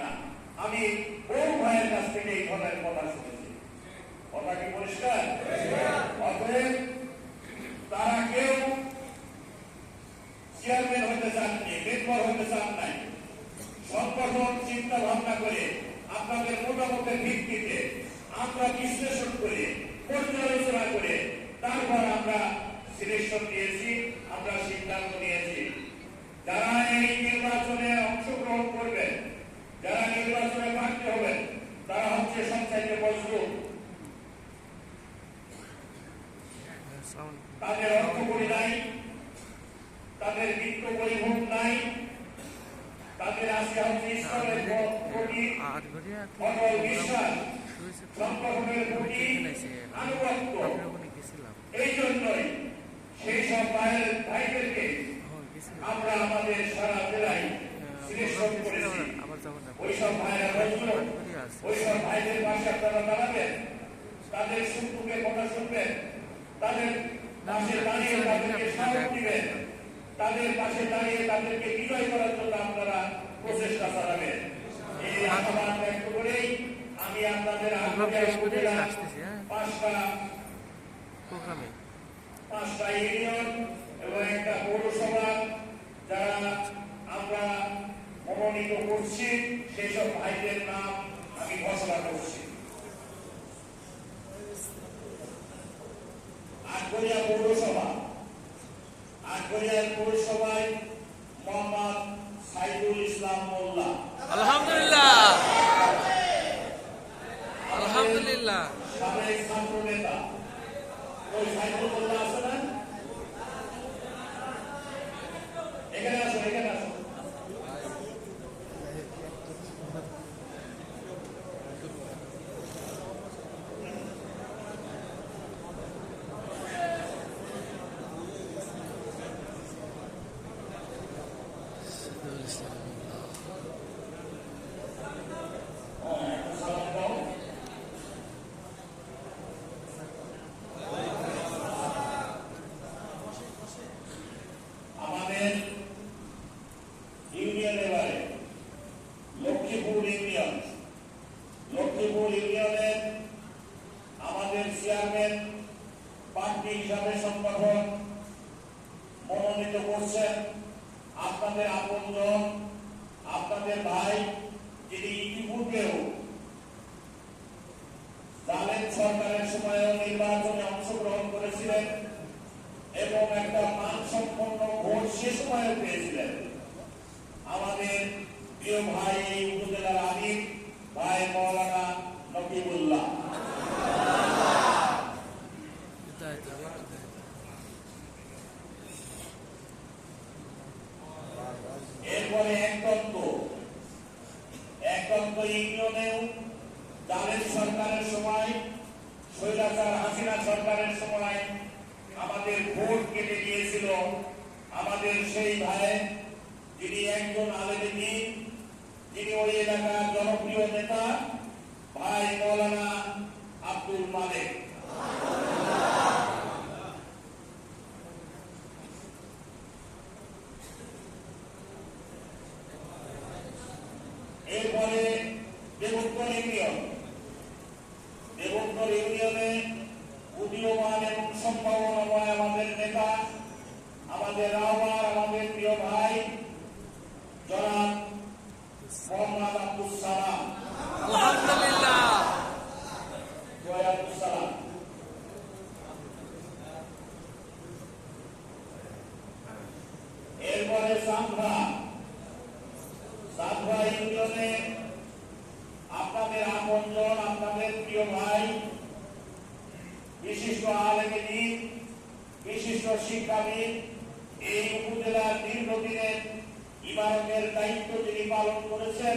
না। আমি বহু ভাইয়ের কাছ থেকে এই ধরনের কথা শুনেছি। কথা কি পরিষ্কার? অতএব তারা কেউ চেয়ারম্যান হতে চাননি মেম্বার হতে চান নাই। সংগঠন চিন্তা ভাবনা করে আপনাদের মতামতের ভিত্তিতে আমরা বিশ্লেষণ করে, পর্যালোচনা করে তারপর আমরা সিলেকশন নিয়েছি, আমরা সিদ্ধান্ত নিয়েছি। যারা এই নির্বাচনে অংশগ্রহণ করবেন যারা নির্বাচনে প্রার্থী হবেন তারা হচ্ছে সবচাইতে মজবুত তাদের অর্থ করি নাই তাদের বিত্ত পরিভোগ নাই তাদের আজকে হচ্ছে ইসলামের প্রতি অটল বিশ্বাস সংগঠনের প্রতি আনুগত্য। এই জন্যই সেই সব ভাইদেরকে হ্যাঁ গেছিলাম আমরা আমাদের সারা জেলায় সিলেকশন করেছি আবার যাব না ওই সব ভাইরা আছে ওই সব ভাইদের পাশে আপনারা দাঁড়াবেন তাদের সুখ কথা শুনবেন তাদের পাশে দাঁড়িয়ে তাদেরকে সাহস দিবেন তাদের পাশে দাঁড়িয়ে তাদেরকে বিজয় করার জন্য আপনারা প্রচেষ্টা চালাবেন এই আহ্বান ব্যক্ত করেই আমি আপনাদের পাঁচটা পাঁচটা ইউনিয়ন এবং একটা পৌরসভা যারা আমরা মনোনীত করছি সেই সব ভাইদের নাম আমি ঘোষণা করছি। আটগড়িয়া পৌরসভা আটগড়িয়া পৌরসভায় মোহাম্মদ সাইদুল ইসলাম মোল্লা আলহামদুলিল্লাহ আলহামদুলিল্লাহ সাবেক ছাত্র নেতা ওই সাইদুল মোল্লা আছে না এখানে আসো এখানে আসো সালাম দাও আমাদের ইউনিয়ন এবারে লক্ষ্মীপুর ইউনিয়ন লক্ষ্মীপুর ইউনিয়নের আমাদের চেয়ারম্যান মনোনীত করছেন আপনাদের আপনজন, আপনাদের ভাই যিনি ইতিপূর্বেও সরকারের সময়ও নির্বাচনে অংশগ্রহণ করেছিলেন এবং একটা মানসম্পন্ন ভোট সে সময়ে পেয়েছিলেন। আমাদের প্রিয় ভাই উপজেলার আমির, ভাই মৌলানা নকিবুল্লাহ এরপরে একদন্ত একদন্ত ইউনিয়নেও জালেম সরকারের সময়, স্বৈরাচার হাসিনা সরকারের সময় আমাদের ভোট কেটে গিয়েছিল আমাদের সেই ভাই যিনি একজন আলেমী যিনি ওই এলাকার জনপ্রিয় নেতা, ভাই মৌলানা আব্দুল মালিক এরপরে দেবোত্তর ইউনিয়ন দেবোত্তর ইউনিয়নে উদীয়মান এবং সম্ভাবনাময় আমাদের নেতা আমাদের রাওয়ার আমাদের প্রিয় ভাই জনাব মোহাম্মদ আব্দুল সালাম আলহামদুলিল্লাহ জয় আব্দুল সালাম সাম্ভা সাম্ভা ইউনিয়নে আপনাদের আপনজন, আপনাদের প্রিয় ভাই, বিশিষ্ট আলেমী বিশিষ্ট শিক্ষাবিদ, এই উপজেলার দীর্ঘদিনের ইমারতের দায়িত্ব তিনি পালন করেছেন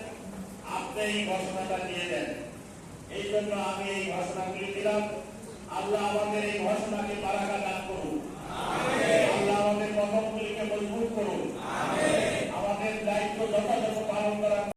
আপনি এই ঘোষণাটা দিয়ে দেন এই জন্য আমি এই ঘোষণাগুলি দিলাম। আল্লাহ আমাদের এই ঘোষণাকে বারাকা দান করুন। আল্লাহ আমাদের কদমগুলিকে মজবুত করুন। আমাদের দায়িত্ব যথাযথ পালন করার